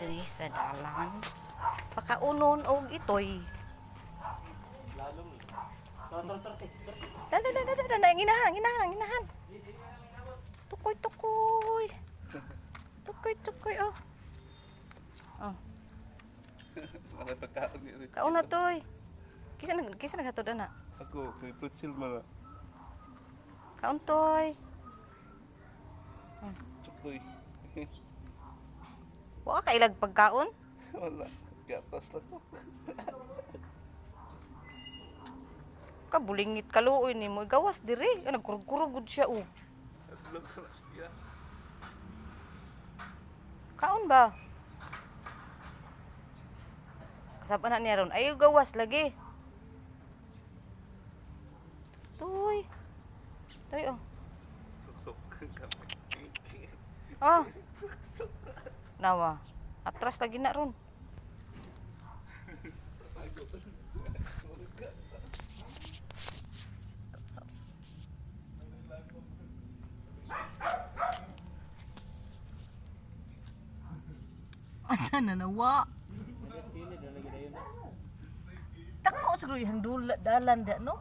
diri sa dalan. Pakaunon og itoy. Dada dada dada na ginahan ginahan ginahan. Tukoy tukoy. Tukoy tukoy oh. Oh, Wala pagkaon ni Rich. kauna toy. Kisa nag kisa naghatod na. Ako, may pretzel man. Kaun toy. Tsukoy. Wa ka ilag pagkaon. Wala. Gatas lang ko. Kabulingit kaluoy ni mo gawas diri. Nagkurug-kurugod siya oh. Adlok na siya. Kaon ba? Kasaba na niya ron. Ayaw gawas lagi. Tuy. Tuy oh. Suksok kami. Ah. Nawa. Atras lagi na ron. Asa na nawa? Tako siguro yung dula dalan da no